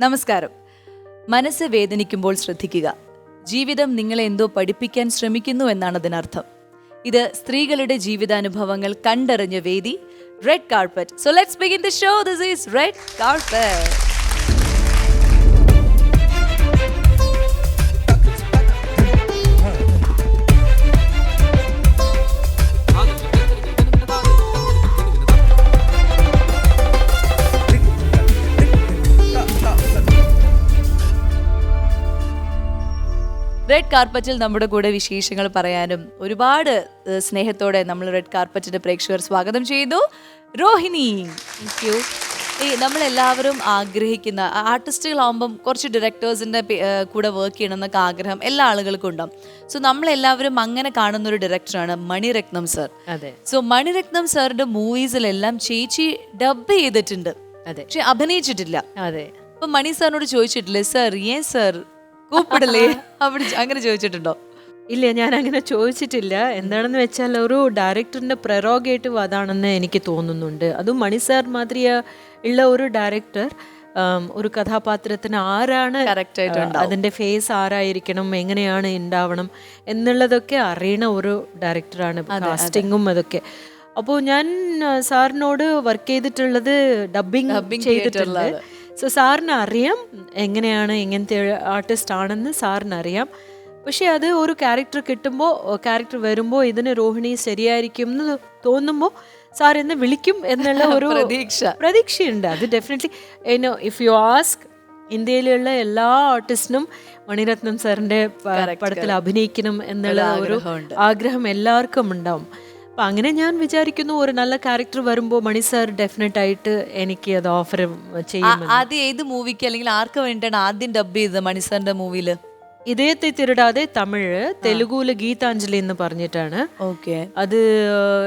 നമസ്കാരം. മനസ്സ് വേദനിക്കുമ്പോൾ ശ്രദ്ധിക്കുക. ജീവിതം നിങ്ങളെ എന്തോ പഠിപ്പിക്കാൻ ശ്രമിക്കുന്നു എന്നാണ് അതിനർത്ഥം. ഇത് സ്ത്രീകളുടെ ജീവിതാനുഭവങ്ങൾ കണ്ടറിഞ്ഞ വേദി red carpet so let's begin the show this is red carpet red കാർപ്പറ്റിൽ നമ്മുടെ കൂടെ വിശേഷങ്ങൾ പറയാനും ഒരുപാട് സ്നേഹത്തോടെ നമ്മൾ റെഡ് കാർപ്പറ്റിന്റെ പ്രേക്ഷകർ സ്വാഗതം ചെയ്യുന്നു രോഹിണി താങ്ക് യു ഈ നമ്മളെല്ലാവരും ആഗ്രഹിക്കുന്ന ആർട്ടിസ്റ്റുകളാവുമ്പം കുറച്ച് ഡയറക്ടേഴ്സിന്റെ കൂടെ വർക്ക് ചെയ്യണം എന്നൊക്കെ ആഗ്രഹം എല്ലാ ആളുകൾക്കും ഉണ്ടാവും സോ നമ്മളെല്ലാവരും അങ്ങനെ കാണുന്ന ഒരു ഡയറക്ടറാണ് മണിരത്നം സർ അതെ. സോ മണിരത്നം സാറിന്റെ മൂവീസിലെല്ലാം ചേച്ചി ഡബ് ചെയ്തിട്ടുണ്ട്. അതെ. പക്ഷെ അഭിനയിച്ചിട്ടില്ല. അതെ. അപ്പൊ മണി സാറിനോട് ചോദിച്ചിട്ടില്ലേ സർ ഏ സർ കൂപ്പിടല്ലേ? അവിടെ അങ്ങനെ ചോദിച്ചിട്ടുണ്ടോ? ഇല്ല ഞാൻ അങ്ങനെ ചോദിച്ചിട്ടില്ല. എന്താണെന്ന് വെച്ചാൽ ഒരു ഡയറക്ടറിന്റെ പ്രൊറോഗേറ്റീവ് അതാണെന്ന് എനിക്ക് തോന്നുന്നുണ്ട്. അതും മണി സാർ മാതിരിയ ഉള്ള ഒരു ഡയറക്ടർ. ഒരു കഥാപാത്രത്തിന് ആരാണ് അതിന്റെ ഫേസ് ആരായിരിക്കണം എങ്ങനെയാണ് ഉണ്ടാവണം എന്നുള്ളതൊക്കെ അറിയണ ഒരു ഡയറക്ടറാണ് കാസ്റ്റിങ്ങും അതൊക്കെ. അപ്പോൾ ഞാൻ സാറിനോട് വർക്ക് ചെയ്തിട്ടുള്ളത് ഡബിങ് ചെയ്തിട്ടുണ്ട്. സോ സാറിന് അറിയാം എങ്ങനെയാണ് എങ്ങനത്തെ ആർട്ടിസ്റ്റ് ആണെന്ന് സാറിന് അറിയാം പക്ഷേ അത് ഒരു ക്യാരക്ടർ കിട്ടുമ്പോൾ ക്യാരക്ടർ വരുമ്പോൾ ഇതിന് രോഹിണി ശരിയായിരിക്കും എന്ന് തോന്നുമ്പോൾ സാർ എന്നെ വിളിക്കും എന്നുള്ള ഒരു പ്രതീക്ഷ. പ്രതീക്ഷയുണ്ട്. അത് ഡെഫിനറ്റ്ലി ഏനോ ഇഫ് യു ആസ്ക് ഇന്ത്യയിലുള്ള എല്ലാ ആർട്ടിസ്റ്റിനും മണിരത്നം സാറിന്റെ പടത്തിൽ അഭിനയിക്കണം എന്നുള്ള ഒരു ആഗ്രഹം എല്ലാവർക്കും ഉണ്ടാവും. അപ്പൊ അങ്ങനെ ഞാൻ വിചാരിക്കുന്നു ഒരു നല്ല ക്യാരക്ടർ വരുമ്പോൾ മണി സാർ ഡെഫിനറ്റ് ആയിട്ട് എനിക്ക് അത് ഓഫർ ചെയ്യും അത് ആദ്യം ഏത് മൂവിക്ക് അല്ലെങ്കിൽ ആർക്ക് വേണ്ടിയിട്ടാണ് ആദ്യം ഡബ് ചെയ്തത് മണി സാറിന്റെ മൂവിയിൽ ഇതയത്തെ തിരുടാതെ തമിഴ് തെലുഗുൽ ഗീതാഞ്ജലി എന്ന് പറഞ്ഞിട്ടാണ്. ഓക്കെ. അത്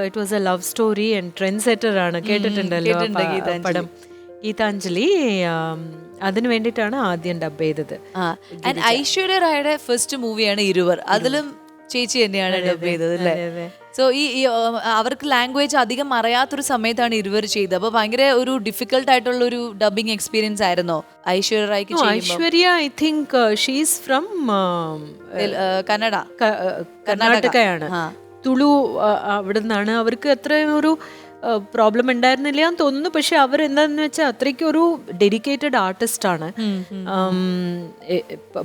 it was a love story and trendsetter ആണ്. കേട്ടിട്ടുണ്ടല്ലോ. പടം. ഗീതാഞ്ജലി അതിന് വേണ്ടിയിട്ടാണ് ആദ്യം ഡബ് ചെയ്തത്. ഐശ്വര്യ റായുടെ ഫസ്റ്റ് മൂവിയാണ് ഇരുവർ. അതിലും ചേച്ചി തന്നെയാണ് ഡബ് ചെയ്തത് അല്ലേ? സോ ഈ അവർക്ക് ലാംഗ്വേജ് അധികം അറിയാത്തൊരു സമയത്താണ് ഇരുവർ ചെയ്തത്. അപ്പൊ ഭയങ്കര ഒരു ഡിഫിക്കൽട്ട് ആയിട്ടുള്ള ഒരു ഡബിങ് എക്സ്പീരിയൻസ് ആയിരുന്നോ? Aishwarya റായ്ക്ക് Aishwarya I think she's from Kannada. കർണാടകയാണ്. Tulu അവിടെ നിന്നാണ് അവർക്ക് എത്രയും ഒരു പ്രോബ്ലം ഉണ്ടായിരുന്നില്ല എന്ന് തോന്നുന്നു. പക്ഷെ അവർ എന്താന്ന് വെച്ചാൽ അത്രയ്ക്ക് ഒരു ഡെഡിക്കേറ്റഡ് ആർട്ടിസ്റ്റാണ്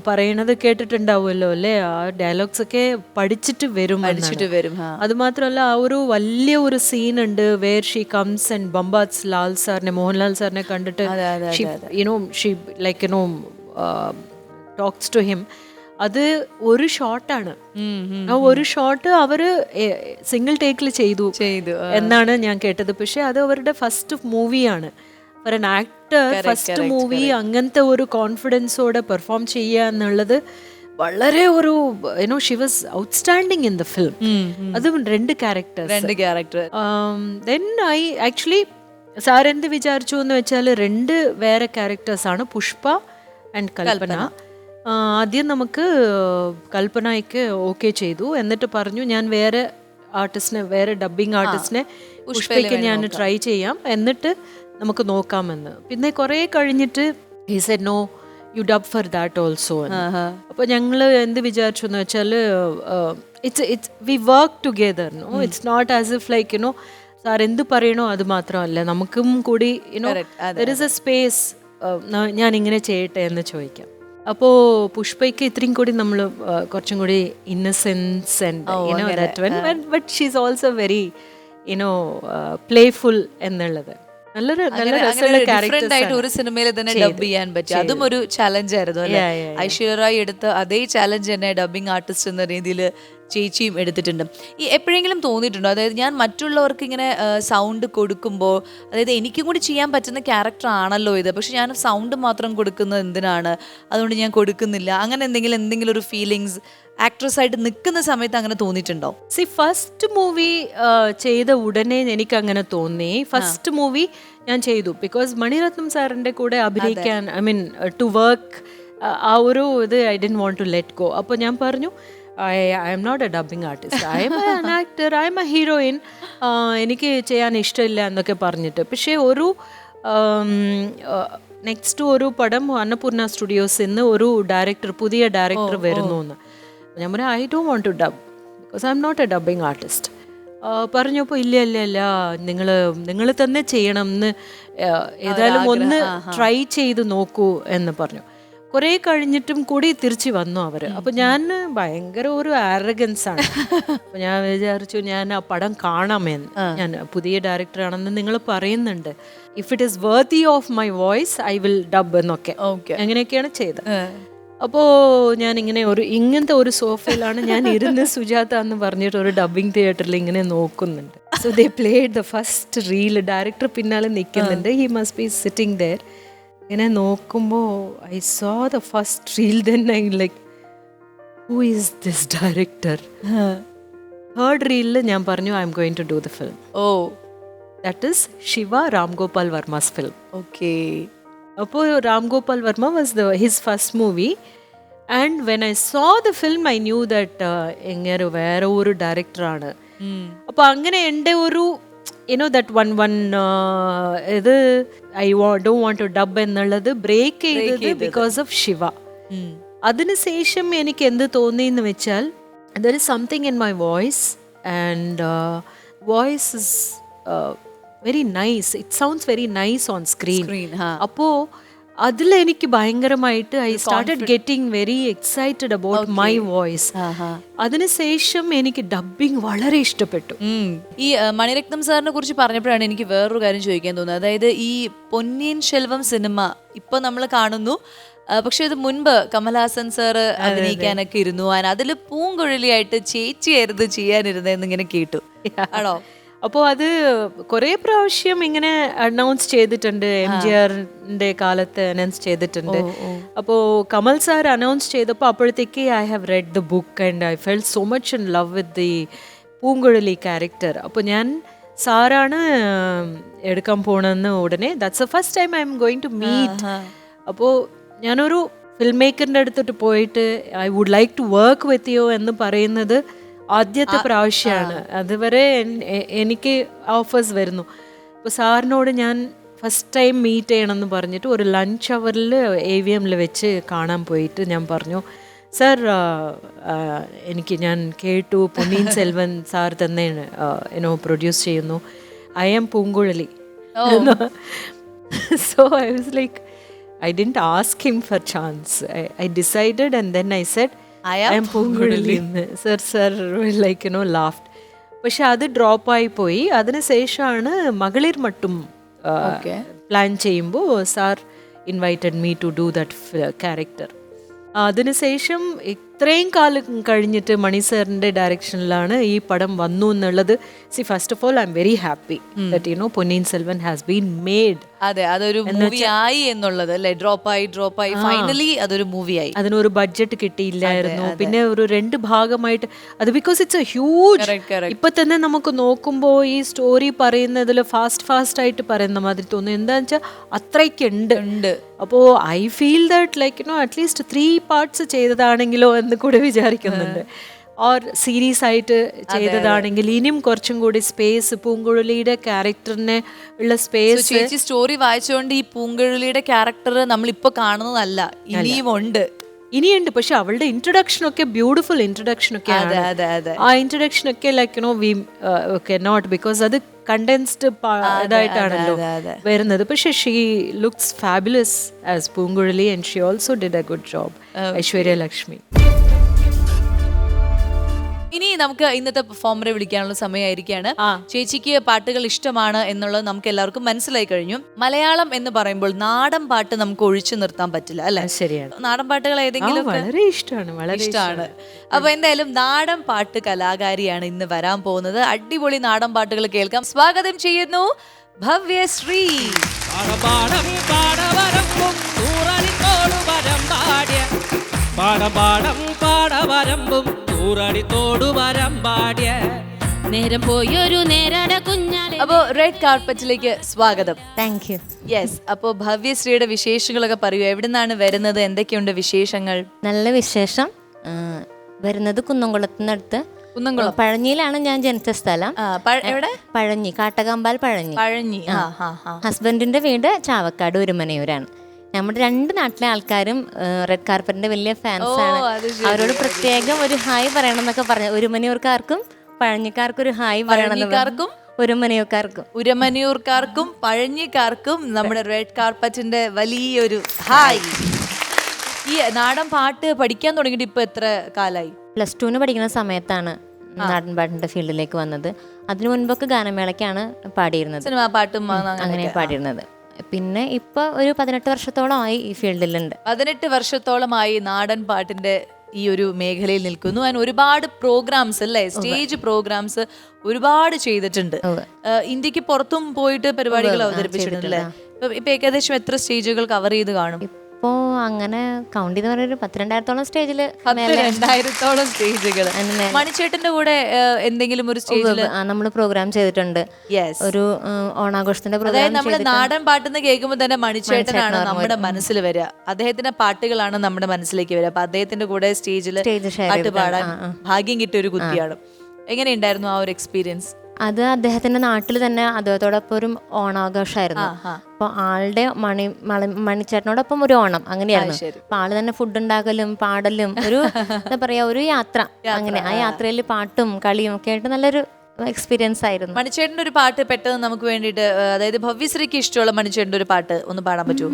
പറയണത് കേട്ടിട്ടുണ്ടാവുമല്ലോ അല്ലേ? ആ ഡയലോഗ്സ് ഒക്കെ പഠിച്ചിട്ട് വരും പഠിച്ചിട്ട് വരും അത് മാത്രമല്ല ആ ഒരു വലിയ ഒരു സീൻ ഉണ്ട് where she comes and ബംബാസ് Lal സാറിനെ മോഹൻലാൽ സാറിനെ കണ്ടിട്ട് you know she like you know talks to him അത് ഒരു ഷോട്ടാണ്. ആ ഒരു ഷോട്ട് അവർ സിംഗിൾ ടേക്കിൽ ചെയ്തു. ചെയ്തു എന്നാണ് ഞാൻ കേട്ടത്. പക്ഷെ അത് അവരുടെ ഫസ്റ്റ് മൂവിയാണ്. For an actor first movie അങ്ങനത്തെ ഒരു കോൺഫിഡൻസോടെ പെർഫോം ചെയ്യുക എന്നുള്ളത് വളരെ ഒരു you know she was outstanding in the film. അതും രണ്ട് ക്യാരക്ടർ രണ്ട് character then I actually sir എന്ത് വിചാരിച്ചു എന്ന് വെച്ചാൽ രണ്ട് വേറെ ക്യാരക്ടേഴ്സ് ആണ് പുഷ്പ ആൻഡ് കൽപ്പന. ആദ്യം നമുക്ക് കൽപ്പനയ്ക്ക് ഓക്കെ ചെയ്തു. എന്നിട്ട് പറഞ്ഞു ഞാൻ വേറെ ആർട്ടിസ്റ്റിനെ വേറെ ഡബിങ് ആർട്ടിസ്റ്റിനെ പുഷ്പയ്ക്ക് ഞാൻ ട്രൈ ചെയ്യാം. എന്നിട്ട് നമുക്ക് നോക്കാമെന്ന്. പിന്നെ കുറേ കഴിഞ്ഞിട്ട് ഈ said no you dub for that also അപ്പോൾ ഞങ്ങൾ എന്ത് വിചാരിച്ചു എന്ന് വെച്ചാൽ it's it's we work together no it's not as if like you know sir എന്ത് പറയണോ അത് മാത്രമല്ല. നമുക്കും കൂടി you know there is a space ഞാൻ ഇങ്ങനെ ചെയ്യട്ടെ എന്ന് ചോദിക്കാം. അപ്പോൾ പുഷ്പയ്ക്ക് ഇത്രയും കൂടി നമ്മൾ കുറച്ചും കൂടി innocence and but she's also very you know playful എന്നുള്ളത്. നല്ലൊരു നല്ല രസമുള്ള ഡിഫറെന്റ് ആയിട്ട് ഒരു സിനിമയിൽ തന്നെ ഡബ് ചെയ്യാൻ പറ്റി. അതും ഒരു ചലഞ്ച് ആയിരുന്നു അല്ലേ? ഐശ്വര്യ റായ് എടുത്ത അതേ ചലഞ്ച് തന്നെ ഡബിങ് ആർട്ടിസ്റ്റ് എന്ന രീതിയിൽ ചേച്ചിയും എടുത്തിട്ടുണ്ട്. ഈ എപ്പോഴെങ്കിലും തോന്നിയിട്ടുണ്ടോ? അതായത് ഞാൻ മറ്റുള്ളവർക്ക് ഇങ്ങനെ സൗണ്ട് കൊടുക്കുമ്പോൾ അതായത് എനിക്കും കൂടി ചെയ്യാൻ പറ്റുന്ന ക്യാരക്ടർ ആണല്ലോ ഇത്. പക്ഷെ ഞാൻ സൗണ്ട് മാത്രം കൊടുക്കുന്നത് എന്തിനാണ്? അതുകൊണ്ട് ഞാൻ കൊടുക്കുന്നില്ല. അങ്ങനെ എന്തെങ്കിലും എന്തെങ്കിലും ഒരു ഫീലിങ്സ് ആക്ട്രസ് ആയിട്ട് നിൽക്കുന്ന സമയത്ത് അങ്ങനെ തോന്നിയിട്ടുണ്ടോ? സി ഫസ്റ്റ് മൂവി ചെയ്ത ഉടനെ എനിക്ക് അങ്ങനെ തോന്നി ഫസ്റ്റ് മൂവി ഞാൻ ചെയ്തു. ബിക്കോസ് മണിരത്നം സാറിന്റെ കൂടെ അഭിനയിക്കാൻ ഐ മീൻ ടു വർക്ക് ആ ഒരു ഇത് I don't want to let go അപ്പോൾ ഞാൻ പറഞ്ഞു I I'm not a dubbing artist I'm an actor I'm a heroine എനിക്ക് ചെയ്യാൻ ഇഷ്ടമില്ല എന്നൊക്കെ പറഞ്ഞിട്ട്. പക്ഷേ ഒരു നെക്സ്റ്റ് ഒരു പടം അന്നപൂർണ സ്റ്റുഡിയോസ് ഇന്ന് ഒരു ഡയറക്ടർ പുതിയ ഡയറക്ടർ വരുന്നു എന്ന്. ഞാൻ പറഞ്ഞു I Dr want to dub because I'm not a dubbing artist പറഞ്ഞപ്പോൾ ഇല്ല ഇല്ല ഇല്ല നിങ്ങൾ നിങ്ങൾ തന്നെ ചെയ്യണം എന്ന് ഏതായാലും ഒന്ന് ട്രൈ ചെയ്ത് നോക്കൂ എന്ന് പറഞ്ഞു. കുറേ കഴിഞ്ഞിട്ടും കൂടി തിരിച്ചു വന്നു അവർ അപ്പോൾ ഞാൻ ഭയങ്കര ഒരു ആരഗൻസ് ആണ്. അപ്പോൾ ഞാൻ വിചാരിച്ചു ഞാൻ ആ പടം കാണാമെന്ന് ഞാൻ പുതിയ ഡയറക്ടറാണെന്ന് നിങ്ങൾ പറയുന്നുണ്ട്. If it is worthy of my voice I will dub എന്നൊക്കെ. ഓക്കെ അങ്ങനെയൊക്കെയാണ് ചെയ്തത്. അപ്പോ ഞാൻ ഇങ്ങനെ ഒരു ഇങ്ങനത്തെ ഒരു സോഫയിലാണ് ഞാൻ ഇരുന്ന് സുജാത എന്ന് പറഞ്ഞിട്ട് ഒരു ഡബിങ് തിയേറ്ററിൽ ഇങ്ങനെ നോക്കുന്നുണ്ട്. So they played the first reel director പിന്നാലെ നിൽക്കുന്നുണ്ട് he must be sitting there ഇങ്ങനെ നോക്കുമ്പോൾ I saw the first reel then I like who is this director third റീലിൽ ഞാൻ പറഞ്ഞു I'm going to do the film oh. That is Shiva Ram Gopal Varma's film okay അപ്പോൾ Ram Gopal Varma was the his first movie and when I saw the film I knew that എങ്ങനെ വേറെ ഒരു ഡയറക്ടറാണ് അപ്പോൾ അങ്ങനെ എന്റെ ഒരു you know that one one ഇത് ഐ ഡോ വോണ്ട് ടു ഡബ് എന്നുള്ളത് ബ്രേക്ക് ചെയ്തത് ബിക്കോസ് ഓഫ് ശിവ അതിനുശേഷം എനിക്ക് എന്ത് തോന്നി എന്ന് വെച്ചാൽ there is something in my voice and voice is very nice it sounds very nice on screen. അപ്പോ അതിൽ എനിക്ക് ഭയങ്കരമായിട്ട് I started getting very excited about my voice അതിനുശേഷം എനിക്ക് ഡബിങ് വളരെ ഇഷ്ടപ്പെട്ടു. ഈ മണിരത്നം സാറിനെ കുറിച്ച് പറഞ്ഞപ്പോഴാണ് എനിക്ക് വേറൊരു കാര്യം ചോദിക്കാൻ തോന്നുന്നത്. അതായത് ഈ പൊന്നിയൻ ശെൽവം സിനിമ ഇപ്പൊ നമ്മൾ കാണുന്നു. പക്ഷെ ഇത് മുൻപ് കമൽഹാസൻ സാറ് അഭിനയിക്കാനൊക്കെ ഇരുന്നു. അതിൽ പൂങ്കുഴലിയായിട്ട് ചേച്ചിയായിരുന്നു ചെയ്യാനിരുന്നതെന്ന് ഇങ്ങനെ കേട്ടു. ആണോ? അപ്പോൾ അത് കുറേ പ്രാവശ്യം ഇങ്ങനെ അനൗൺസ് ചെയ്തിട്ടുണ്ട്. എം ജി ആറിന്റെ കാലത്ത് അനൗൺസ് ചെയ്തിട്ടുണ്ട്. അപ്പോൾ കമൽ സാർ അനൗൺസ് ചെയ്തപ്പോൾ അപ്പോഴത്തേക്ക് I have read the book and I fell so much in love with the Poonguzhali character അപ്പോൾ ഞാൻ സാറാണ് എടുക്കാൻ പോണെന്ന് ഉടനെ that's a first time I'm going to meet അപ്പോൾ ഞാനൊരു ഫിൽം മേക്കറിന്റെ അടുത്തോട്ട് പോയിട്ട് I would like to work with you എന്ന് പറയുന്നത് ആദ്യത്തെ പ്രാവശ്യമാണ് അതുവരെ എനിക്ക് ഓഫേഴ്സ് വരുന്നു. അപ്പോൾ സാറിനോട് ഞാൻ ഫസ്റ്റ് ടൈം മീറ്റ് ചെയ്യണമെന്ന് പറഞ്ഞിട്ട് ഒരു ലഞ്ച് അവറിൽ എ വി എമ്മിൽ വെച്ച് കാണാൻ പോയിട്ട് ഞാൻ പറഞ്ഞു സർ എനിക്ക് ഞാൻ കേട്ടു പൊന്നീൻ സെൽവൻ സാർ തന്നെ എന്നോ പ്രൊഡ്യൂസ് ചെയ്യുന്നു. I am Poonguzhali. So I was like I didn't ask him for chance I decide and then I I said, I am Pungurali. Sir, sir, like, you know, laughed. പക്ഷെ അത് drop ആയി പോയി അതിനുശേഷമാണ് Magalir Mattum plan ചെയ്യുമ്പോൾ sir invited me to do that character അതിനുശേഷം ഇത്രയും കാലം കഴിഞ്ഞിട്ട് മണി സാറിന്റെ ഡയറക്ഷനിലാണ് ഈ പടം വന്നു എന്നുള്ളത്. See first of all I'm very happy that you know Ponniyin Selvan has been made അതെ അതൊരു മൂവി ആയി എന്നുള്ളത് അല്ലേ? ഡ്രോപ്പ് ആയി ഡ്രോപ്പ് ആയി. ഫൈനലി അതൊരു മൂവി ആയി. അതിനൊരു ബഡ്ജറ്റ് കിട്ടിയില്ലായിരുന്നു. പിന്നെ ഒരു രണ്ട് ഭാഗമായിട്ട് അത് ബിക്കോസ് ഇറ്റ്സ് എ ഹ്യൂജ്. ഇപ്പൊ തന്നെ നമുക്ക് നോക്കുമ്പോൾ ഈ സ്റ്റോറി പറയുന്നതിൽ ഫാസ്റ്റ് ഫാസ്റ്റ് ആയിട്ട് പറയുന്ന മാതിരി തോന്നുന്നു. എന്താന്ന് വെച്ചാൽ അത്രയ്ക്കുണ്ട്. ഉണ്ട്. അപ്പോൾ I feel that like you know at least three parts ചെയ്തതാണെങ്കിലോ എന്ന് കൂടെ വിചാരിക്കുന്നുണ്ട്. ഓർ സീരീസ് ആയിട്ട് ചെയ്തതാണെങ്കിൽ ഇനിയും കുറച്ചും കൂടി സ്പേസ് പൂങ്കുഴലിയുടെ ക്യാരക്ടറിന് ഉള്ള സ്പേസ് ചേച്ചി സ്റ്റോറി വായിച്ചുകൊണ്ട് ഈ പൂങ്കുഴലിയുടെ ക്യാരക്ടർ നമ്മൾ ഇപ്പൊ കാണുന്നതല്ല ഇനിയും ഉണ്ട് ഇനിയുണ്ട് പക്ഷെ അവളുടെ ഇൻട്രൊഡക്ഷൻ ഒക്കെ ബ്യൂട്ടിഫുൾ ഇൻട്രൊഡക്ഷൻ ഒക്കെ ആ ഇൻട്രൊഡക്ഷൻ ഒക്കെ like you know we cannot because അത് കണ്ടൻസ്ഡ് ഇതായിട്ടാണല്ലോ. വരുന്നത്. പക്ഷെ she looks fabulous as Poonguzhali and she also did a good job Aishwarya Lakshmi ഇനി നമുക്ക് ഇന്നത്തെ പെർഫോമറെ വിളിക്കാനുള്ള സമയമായിരിക്കാണ് ആ. ചേച്ചിക്ക് പാട്ടുകൾ ഇഷ്ടമാണ് എന്നുള്ളത് നമുക്ക് എല്ലാവർക്കും മനസ്സിലായി കഴിഞ്ഞു. മലയാളം എന്ന് പറയുമ്പോൾ നാടൻ പാട്ട് നമുക്ക് ഒഴിച്ചു നിർത്താൻ പറ്റില്ല അല്ലെ? ശരിയാണ്. നാടൻ പാട്ടുകൾ ഏതെങ്കിലും വളരെ ഇഷ്ടമാണ് വളരെ ഇഷ്ടമാണ്. അപ്പൊ എന്തായാലും നാടൻ പാട്ട് കലാകാരിയാണ് ഇന്ന് വരാൻ പോകുന്നത്. അടിപൊളി നാടൻ പാട്ടുകൾ കേൾക്കാം. സ്വാഗതം ചെയ്യുന്നു ഭവ്യശ്രീ പാടപാടം പാടവരമ്പും തൂറടിത്തോടു വരം പാടിയ നേരം പോയൊരു നേരട കുഞ്ഞാലെ. അപ്പോ റെഡ് കാർപ്പറ്റിലേക്ക് സ്വാഗതം. താങ്ക് യു യെസ് അപ്പോ ഭവ്യശ്രീയുടെ വിശേഷങ്ങളൊക്കെ പറയൂ എവിടുന്നാണ് വരുന്നത്? എന്തൊക്കെയുണ്ട് വിശേഷങ്ങൾ? നല്ല വിശേഷം. ആ, വരുന്നത് കുന്നംകുളത്തിനടുത്ത്. കുന്നംകുളം. പഴഞ്ഞിയിലാണ് ഞാൻ ജനിച്ച സ്ഥലം. ആ, പഴ- എവിടെ? പഴഞ്ഞി കാട്ടകമ്പാൽ പഴഞ്ഞി പഴഞ്ഞി ആ. ഹസ്ബൻഡിന്റെ വീട് ചാവക്കാട് ഒരുമനയൂരാണ്. നമ്മുടെ രണ്ട് നാട്ടിലെ ആൾക്കാരും റെഡ് കാർപ്പറ്റിന്റെ വലിയ ഫാൻസ് ആണ്. അവരോട് പ്രത്യേകം ഒരു ഹായ് പറയണം എന്നൊക്കെ പറഞ്ഞു. ഒരുമനിയൂർക്കാർക്കും പഴഞ്ഞിക്കാർക്കും? ഒരു ഹായ് പറയണം? ഒരുമനിയൂർക്കാർക്കും ഉരമനിയൂർക്കാർക്കും പഴഞ്ഞിക്കാർക്കും നമ്മുടെ റെഡ് കാർപ്പറ്റിന്റെ വലിയൊരു ഹായ് ഈ നാടൻ പാട്ട് പഠിക്കാൻ തുടങ്ങിയിട്ട് ഇപ്പൊ എത്ര കാലായി? പ്ലസ് ടുവിന് പഠിക്കുന്ന സമയത്താണ് നാടൻ പാട്ടിന്റെ ഫീൽഡിലേക്ക് വന്നത്. അതിനു മുൻപൊക്കെ ഗാനമേളയ്ക്കാണ് പാടിയിരുന്നത്. സിനിമാ പാട്ടും അങ്ങനെ പാടിയിരുന്നത്. പിന്നെ ഇപ്പൊ ഒരു പതിനെട്ട് വർഷത്തോളമായി ഈ ഫീൽഡിലുണ്ട്. പതിനെട്ട് വർഷത്തോളമായി നാടൻ പാട്ടിന്റെ ഈ ഒരു മേഖലയിൽ നിൽക്കുന്നു. അതിന് ഒരുപാട് പ്രോഗ്രാംസ് അല്ലേ? സ്റ്റേജ് പ്രോഗ്രാംസ് ഒരുപാട് ചെയ്തിട്ടുണ്ട്. ഇന്ത്യയ്ക്ക് പുറത്തും പോയിട്ട് പരിപാടികൾ അവതരിപ്പിച്ചിട്ടുണ്ട് ഇപ്പൊ ഏകദേശം എത്ര സ്റ്റേജുകൾ കവർ ചെയ്ത് കാണും? ഇപ്പോ അങ്ങനെ കൗണ്ട് ചെയ്ത് പറഞ്ഞൊരു പത്തിരണ്ടായിരത്തോളം സ്റ്റേജിൽ രണ്ടായിരത്തോളം സ്റ്റേജുകൾ മണിച്ചേട്ടന്റെ കൂടെ എന്തെങ്കിലും ഒരു സ്റ്റേജിൽ നമ്മൾ പ്രോഗ്രാം ചെയ്തിട്ടുണ്ട്. ഒരു ഓണാഘോഷത്തിന്റെ പ്രോഗ്രാം നമ്മൾ നാടൻ പാട്ടെന്ന് കേൾക്കുമ്പോൾ തന്നെ മണിച്ചേട്ടനാണ് നമ്മുടെ മനസ്സിൽ വരിക. അദ്ദേഹത്തിന്റെ പാട്ടുകളാണ് നമ്മുടെ മനസ്സിലേക്ക് വരിക. അപ്പൊ അദ്ദേഹത്തിന്റെ കൂടെ സ്റ്റേജിൽ പാട്ട് പാടാൻ ഭാഗ്യം കിട്ടിയ ഒരു കുട്ടിയാണ്. എങ്ങനെയുണ്ടായിരുന്നു ആ ഒരു എക്സ്പീരിയൻസ് അത് അദ്ദേഹത്തിന്റെ നാട്ടിൽ തന്നെ അദ്ദേഹത്തോടൊപ്പം ഒരു ഓണാഘോഷമായിരുന്നു. അപ്പൊ ആളുടെ മണി മണി- മണിച്ചേട്ടനോടൊപ്പം ഒരു ഓണം അങ്ങനെയായിരുന്നു. ശരി. അപ്പൊ ആൾ തന്നെ ഫുഡ് ഉണ്ടാക്കലും പാടലും ഒരു എന്താ പറയാ ഒരു യാത്ര അങ്ങനെ. ആ യാത്രയിൽ പാട്ടും കളിയും ഒക്കെ ആയിട്ട് നല്ലൊരു എക്സ്പീരിയൻസ് ആയിരുന്നു. മണിച്ചേട്ടന്റെ ഒരു പാട്ട് പെട്ടെന്ന് നമുക്ക് വേണ്ടിയിട്ട് അതായത് ഭവ്യശ്രീക്ക് ഇഷ്ടമുള്ള മണിച്ചേട്ടന്റെ ഒരു പാട്ട് ഒന്ന് പാടാൻ പറ്റുമോ?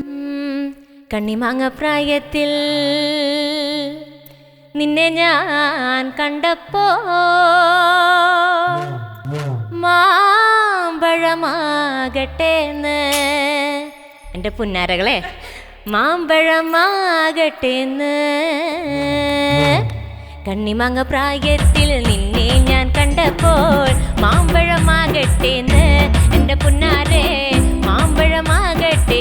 കണ്ണിമാങ്ങ പ്രായത്തിൽ നിന്നെ ഞാൻ കണ്ടപ്പോ മാമ്പഴമാകട്ടേന്ന്. എന്റെ പുന്നാരകളെ മാമ്പഴമാകട്ടെന്ന്. കണ്ണിമാങ്ങ പ്രായത്തിൽ നിന്നെ ഞാൻ കണ്ടപ്പോൾ മാമ്പഴമാകട്ടെന്ന്. എന്റെ പുന്നാരെ മാമ്പഴമാകട്ടേന്ന്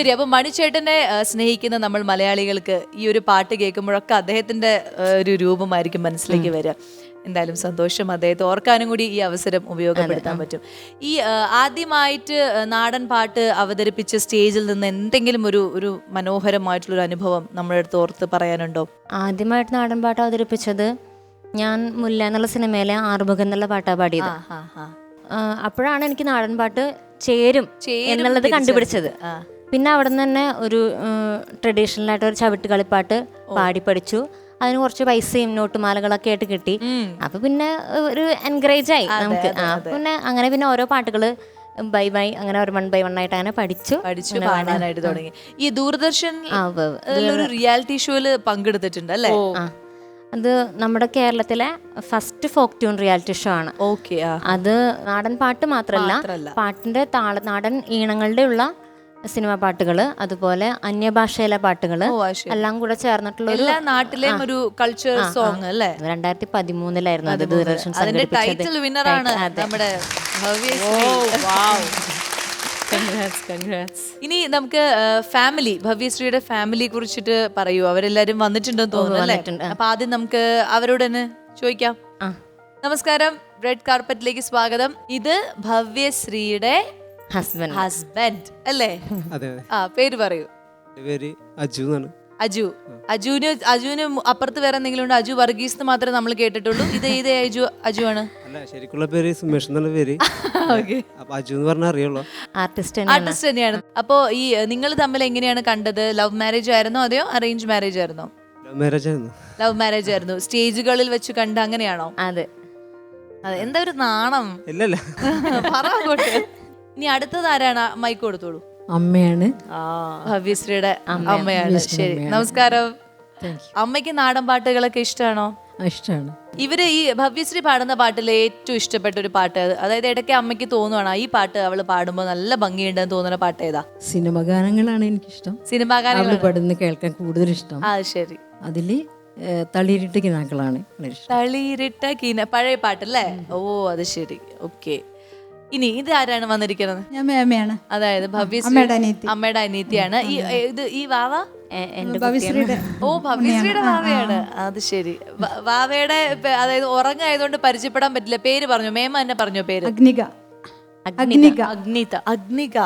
ശരി അപ്പൊ മണിച്ചേട്ടനെ സ്നേഹിക്കുന്ന നമ്മൾ മലയാളികൾക്ക് ഈ ഒരു പാട്ട് കേൾക്കുമ്പോഴൊക്കെ അദ്ദേഹത്തിന്റെ ഒരു രൂപമായിരിക്കും മനസ്സിലേക്ക് വരിക. എന്തായാലും സന്തോഷം അദ്ദേഹത്തെ ഓർക്കാനും കൂടി ഈ അവസരം ഉപയോഗപ്പെടുത്താൻ പറ്റും. ഈ ആദ്യമായിട്ട് നാടൻ പാട്ട് അവതരിപ്പിച്ച സ്റ്റേജിൽ നിന്ന് എന്തെങ്കിലും ഒരു ഒരു മനോഹരമായിട്ടുള്ള ഒരു അനുഭവം നമ്മുടെ അടുത്ത് ഓർത്ത് പറയാനുണ്ടോ? ആദ്യമായിട്ട് നാടൻ പാട്ട് അവതരിപ്പിച്ചത് ഞാൻ മുല്ല എന്നുള്ള സിനിമയിലെ ആറുമുഖം എന്നുള്ള പാട്ടാണ് പാടിയത്. അപ്പോഴാണ് എനിക്ക് നാടൻ പാട്ട് ചേരും എന്നുള്ളത് കണ്ടുപിടിച്ചത്. പിന്നെ അവിടെ നിന്ന് തന്നെ ഒരു ട്രഡീഷണൽ ആയിട്ട് ഒരു ചവിട്ട് കളിപ്പാട്ട് പാടി പഠിച്ചു. അതിന് കുറച്ച് പൈസയും നോട്ടുമാലകളൊക്കെ ആയിട്ട് കിട്ടി. അപ്പൊ പിന്നെ ഒരു എൻകറേജ് ആയി നമുക്ക്. പിന്നെ അങ്ങനെ പിന്നെ ഓരോ പാട്ടുകൾ ബൈ ബൈ അങ്ങനെ ഒരു വൺ ബൈ വൺ ആയിട്ട് അങ്ങനെ പഠിച്ചു. പഠിച്ചു പാടാനായിട്ട് തുടങ്ങി. ഈ ദൂരദർശൻ. ഒരു റിയാലിറ്റി ഷോയിൽ പങ്കെടുത്തിട്ടുണ്ട് അല്ലേ? അത് നമ്മുടെ കേരളത്തിലെ first folk tune reality show ആണ്. ഓക്കെ അത് നാടൻ പാട്ട് മാത്രല്ല. പാട്ടിന്റെ താള നാടൻ ഈണങ്ങളുടെ ഉള്ള സിനിമ പാട്ടുകൾ അതുപോലെ അന്യഭാഷയിലെ ശരി. എല്ലാം കൂടെ ചേർന്നിട്ടുള്ള ഒരു എല്ലാ നാട്ടിലെയും ഒരു കൾച്ചർ സോങ് അല്ലേ? രണ്ടായിരത്തി പതിമൂന്നിലായിരുന്നു അത് ദൂരദർശൻ ടൈറ്റിൽ വിന്നറാണ് നമ്മുടെ ഭവ്യശ്രീ. ഇനി നമുക്ക് ഫാമിലി ഭവ്യശ്രീയുടെ ഫാമിലിയെ കുറിച്ചിട്ട് പറയൂ. അവരെല്ലാരും വന്നിട്ടുണ്ടെന്ന് തോന്നുന്നു അല്ലേ? വന്നിട്ടുണ്ട്, അപ്പൊ ആദ്യം നമുക്ക് അവരോട് തന്നെ ചോദിക്കാം. നമസ്കാരം. റെഡ് കാർപ്പറ്റിലേക്ക് സ്വാഗതം. ഇത് ഭവ്യശ്രീയുടെ ഹസ്ബൻഡ് ഹസ്ബൻഡ് അല്ലേ? അതെ അതെ. ആ പേര് പറയൂ. എന്റെ പേര് അജു എന്നാണ്. അജു. അജുവിന് അജുവിന് അപ്പുറത്ത് വേറെ എന്തെങ്കിലും ഉണ്ട്? അജു വർഗീസ് എന്ന് മാത്രമേ നമ്മൾ കേട്ടിട്ടുള്ളൂ. ഇത് ഏത് അജു അജു ആണ് അല്ല ശരിക്കുള്ള പേര് സുമേഷ് എന്നാണ് പേര്. അപ്പൊ അജു എന്ന് പറഞ്ഞാൽ അറിയുള്ളൂ. ആർട്ടിസ്റ്റ് ആർട്ടിസ്റ്റ് തന്നെയാണ്. അപ്പോ ഈ നിങ്ങൾ തമ്മിൽ എങ്ങനെയാണ് കണ്ടത്? ലവ് മാരേജ് ആയിരുന്നോ? അതെയോ? അറേഞ്ച് മാരേജ് ആയിരുന്നോ? ലവ് മാരേജ് ആയിരുന്നു. ലവ് മാരേജ് ആയിരുന്നു. സ്റ്റേജുകളിൽ വെച്ച് കണ്ട് അങ്ങനെയാണോ? അതെ. അതെ എന്താ ഒരു നാണം? ഇല്ലല്ല. പറ അങ്ങോട്ട്. ഇനി അടുത്തത് ആരാണ്? മൈക്ക് കൊടുത്തോളൂ. അമ്മയാണ്. ഭവ്യശ്രീയുടെ അമ്മയാണ്. ശരി. നമസ്കാരം. അമ്മയ്ക്ക് നാടൻ പാട്ടുകളൊക്കെ ഇഷ്ടമാണോ? ഇഷ്ടമാണ്. ഇവർ ഈ ഭവ്യശ്രീ പാടുന്ന പാട്ടിൽ ഏറ്റവും ഇഷ്ടപ്പെട്ട ഒരു പാട്ട് അതായത് ഇടയ്ക്ക് അമ്മയ്ക്ക് തോന്നുവാണ് ഈ പാട്ട് അവൾ പാടുമ്പോൾ നല്ല ഭംഗിയുണ്ടെന്ന് തോന്നുന്ന പാട്ട് ഏതാ? സിനിമ ഗാനങ്ങളാണ് എനിക്ക് ഇഷ്ടം സിനിമ ഗാനങ്ങൾ പാടുന്ന കേൾക്കാൻ കൂടുതൽ ഇഷ്ടം. ആ ശരി. അതിൽ തളിരിട്ട കിനാക്കളാണ് ഇഷ്ടം. തളിരിട്ട കിന പഴയ പാട്ടല്ലേ? ഓ അത് ശരി. ഓക്കെ. ഇനി ഇത് ആരാണ് വന്നിരിക്കുന്നത്? ഞാൻ മേമയാണ്. അതായത് ഭവ്യശ്രീ അമ്മയുടെ അനിയത്തി. അമ്മയുടെ അനിയത്തിയാണ്. ഈ ഇത് ഈ വാവ? ഭവിശ്രീയുടെ ഓ ഭവ്യശ്രീയുടെ വാവയാണ്. അത് ശരി. വ- വാവയുടെ പേ- അതായത് ഉറങ്ങായതുകൊണ്ട് പരിചയപ്പെടാൻ പറ്റില്ല. പേര് പറഞ്ഞു? മേമ തന്നെ പറഞ്ഞു പേര്? അഗ്നിക. അഗ്നിക. അഗ്നിത. അഗ്നിക.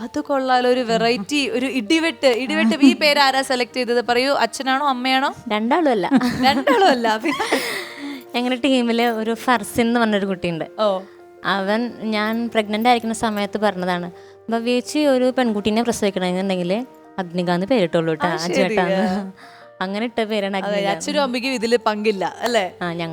അത് കൊള്ളാലോ. ഒരു വെറൈറ്റി ഒരു ഇടിവെട്ട്. ഇടിവെട്ട്. ഈ പേര് ആരാ സെലക്ട് ചെയ്തത്? പറയൂ. അച്ഛനാണോ? അമ്മയാണോ? രണ്ടാളും അല്ല. രണ്ടാളും അല്ല. പിന്നെ ഞങ്ങളുടെ ടീമിൽ ഒരു ഫർസിൻ എന്ന് പറഞ്ഞൊരു കുട്ടിയുണ്ട്. ഓ. അവൻ ഞാൻ പ്രഗ്നന്റ് ആയിരിക്കുന്ന സമയത്ത് പറഞ്ഞതാണ് ഭവ്യേച്ചി ഒരു പെൺകുട്ടീനെ പ്രസവിക്കണമെന്നുണ്ടെങ്കിൽ അഗ്നികാന്ത് പേരിട്ടുള്ളൂ കേട്ടോ അജേട്ടാന്ന് അങ്ങനെ ഇട്ട പേരാണ് അച്ഛനും അമ്മയ്ക്കും ഇതിൽ പങ്കില്ല അല്ലേ?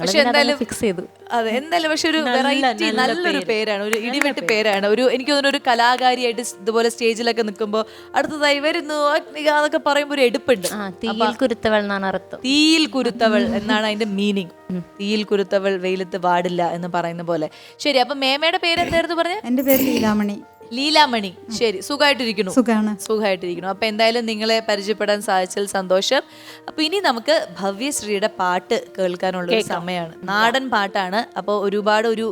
പക്ഷെ എന്തായാലും ഫിക്സ് ചെയ്തു. അതെ എന്തായാലും പക്ഷെ ഒരു വെറൈറ്റി നല്ലൊരു പേരാണ് ഒരു ഇടിവെട്ട് പേരാണ്. ഒരു എനിക്ക് തോന്നുന്നു ഒരു കലാകാരിയായിട്ട് ഇതുപോലെ സ്റ്റേജിലൊക്കെ നിൽക്കുമ്പോൾ അടുത്തതായി വരുന്നു അഗ്നിക എന്നൊക്കെ പറയുമ്പോൾ ഒരു എടുപ്പുണ്ട്. തീയിൽ കുരുത്തവൾ എന്നാണ് അർത്ഥം. തീയിൽ കുരുത്തവൾ എന്നാണ് അതിന്റെ മീനിങ് തീയിൽ കുരുത്തവൾ വെയിലത്ത് പാടില്ല എന്ന് പറയുന്ന പോലെ. ശരി അപ്പൊ മേമയുടെ പേര് എന്തായിരുന്നു പറഞ്ഞു? എന്റെ പേര് ലീലാമണി. ലീലാമണി. ശരി സുഖമായിട്ടിരിക്കുന്നു സുഖാണ്. സുഖമായിട്ടിരിക്കുന്നു അപ്പൊ എന്തായാലും നിങ്ങളെ പരിചയപ്പെടാൻ സാധിച്ചതിൽ സന്തോഷം. അപ്പൊ ഇനി നമുക്ക് ഭവ്യശ്രീയുടെ പാട്ട് കേൾക്കാനുള്ള ഒരു സമയമാണ്. നാടൻ പാട്ടാണ്. അപ്പോൾ ഒരുപാട് ഒരു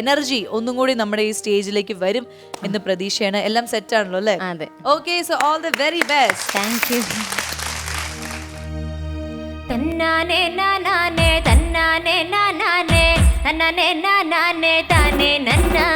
എനർജി ഒന്നും കൂടി നമ്മുടെ ഈ സ്റ്റേജിലേക്ക് വരും എന്ന് പ്രതീക്ഷയാണ്. എല്ലാം സെറ്റ് ആണല്ലോ അല്ലേ. Okay so all the very best thank you തന്നാനെ നാനാനെ തന്നാനെ നാനാനെ തന്നാനെ നാനാനെ താനെ നന്നാ.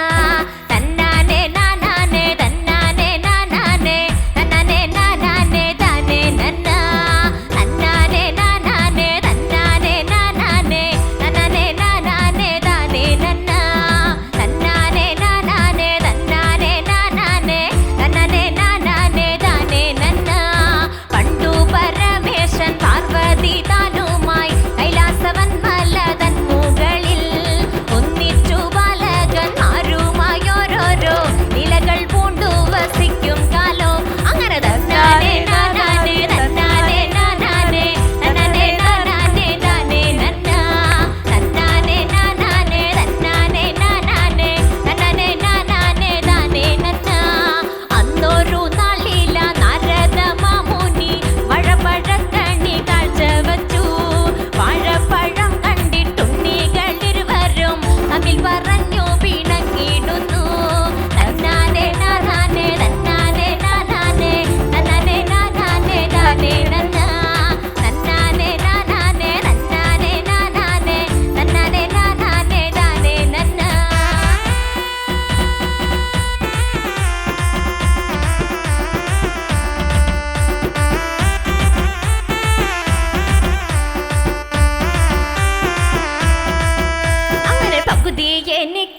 எனக்கு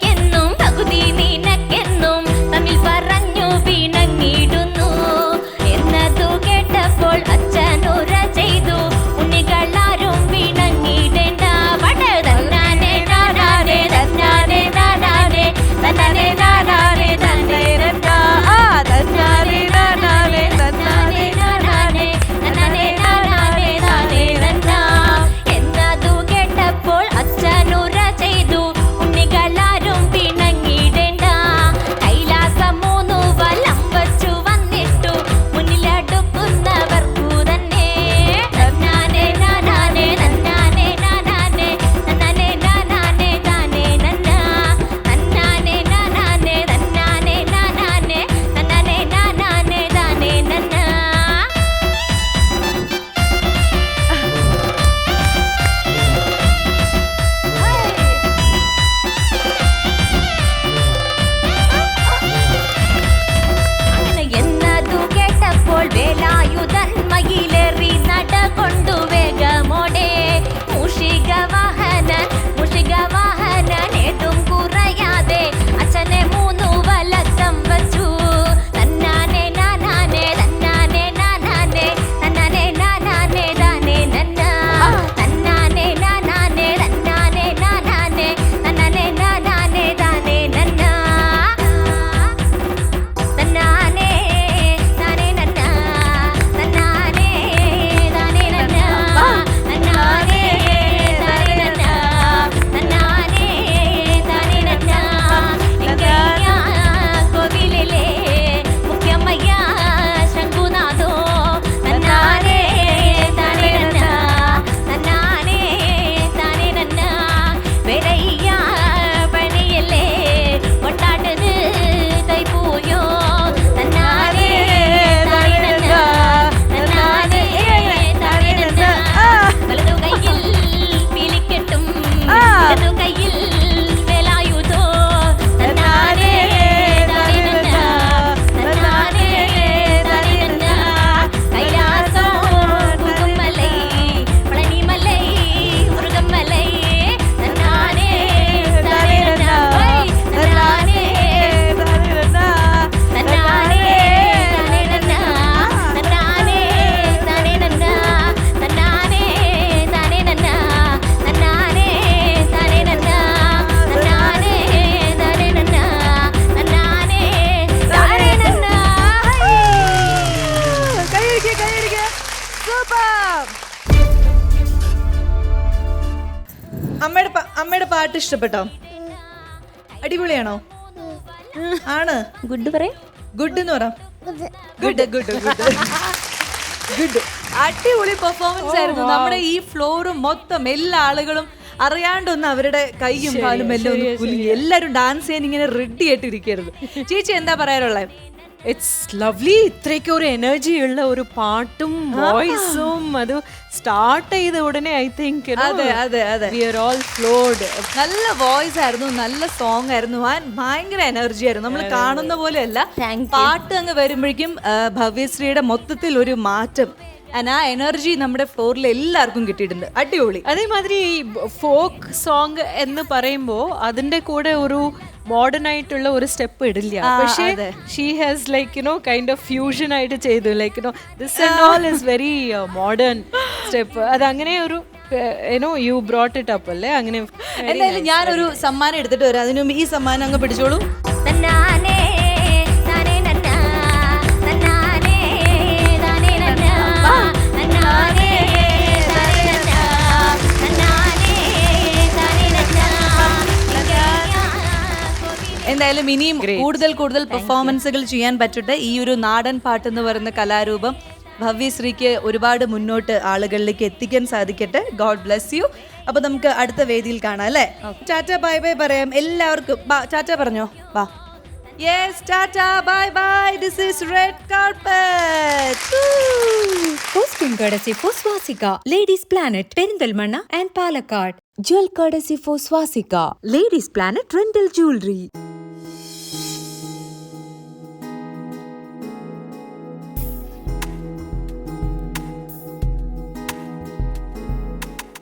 പാട്ട് ഇഷ്ടപ്പെട്ടോ? അടിപൊളിയാണോ? ആണ്. ഗുഡ് പറയും ഗുഡ് എന്ന് പറ. ഗുഡ് ഗുഡ് ഗുഡ് ഗുഡ് അടിപൊളി പെർഫോമൻസ് ആയിരുന്നു. നമ്മുടെ ഈ ഫ്ലോറും മൊത്തം എല്ലാ ആളുകളും അറിയാണ്ടൊന്ന് അവരുടെ കൈയും കാലും എല്ലാം ഒന്ന് കുലുങ്ങി. എല്ലാരും ഡാൻസ് ചെയ്യാൻ ഇങ്ങനെ റെഡി ആയിട്ട് ഇരിക്കരുത് ചേച്ചി എന്താ പറയാനുള്ളത് ഇറ്റ്സ് ലവ്ലി ഇത്രയ്ക്ക് ഒരു എനർജി ഉള്ള ഒരു പാട്ടും വോയിസും അത് സ്റ്റാർട്ട് ചെയ്ത ഉടനെ ഐ തിങ്ക് അതെ അതെ അതെ. വി ആർ ഓൾ ഫ്ലോഡ് നല്ല വോയിസ് ആയിരുന്നു നല്ല സോങ് ആയിരുന്നു. ആൻഡ് ഭയങ്കര എനർജി ആയിരുന്നു. നമ്മൾ കാണുന്ന പോലെയല്ല. പാട്ട് അങ്ങ് വരുമ്പോഴേക്കും ഭവ്യശ്രീയുടെ മൊത്തത്തിൽ ഒരു മാറ്റം. ആൻഡ് ആ എനർജി നമ്മുടെ ഫ്ലോറിൽ എല്ലാവർക്കും കിട്ടിയിട്ടുണ്ട്. അടിപൊളി. അതേമാതിരി ഈ ഫോക്ക് സോങ് എന്ന് പറയുമ്പോൾ അതിന്റെ കൂടെ ഒരു മോഡേൺ ആയിട്ടുള്ള ഒരു സ്റ്റെപ്പ് ഇടില്ല. പക്ഷേ she has like you know kind of fusion ആയിട്ട് ചെയ്തു. Like you know this and all is very modern step അത് അങ്ങനെ ഒരു you know you brought it up അല്ലേ? അങ്ങനെ എന്തായാലും ഞാനൊരു സമ്മാനം എടുത്തിട്ട് വരാം. അതിനു ഈ സമ്മാനം അങ്ങ് പിടിച്ചോളൂ. എന്തായാലും ഇനിയും കൂടുതൽ കൂടുതൽ പെർഫോമൻസുകൾ ചെയ്യാൻ പറ്റട്ടെ. ഈ ഒരു നാടൻ പാട്ട് എന്ന് പറയുന്ന കലാരൂപം ഭവ്യശ്രീക്ക് ഒരുപാട് മുന്നോട്ട് ആളുകളിലേക്ക് എത്തിക്കാൻ സാധിക്കട്ടെ. ഗോഡ് ബ്ലെസ് യു അപ്പൊ നമുക്ക് അടുത്ത വേദിയിൽ കാണാം അല്ലേ? ടാറ്റ ബൈ ബൈ പറയാം. എല്ലാവർക്കും. ബാ, ടാറ്റ പറഞ്ഞോ? വാ. Yes tata bye bye. This is Red Carpet Ladies Planet Perinthalmanna and Ladies Planet, കോഡസി and Palakkad. Jewel Planet rental Swastika,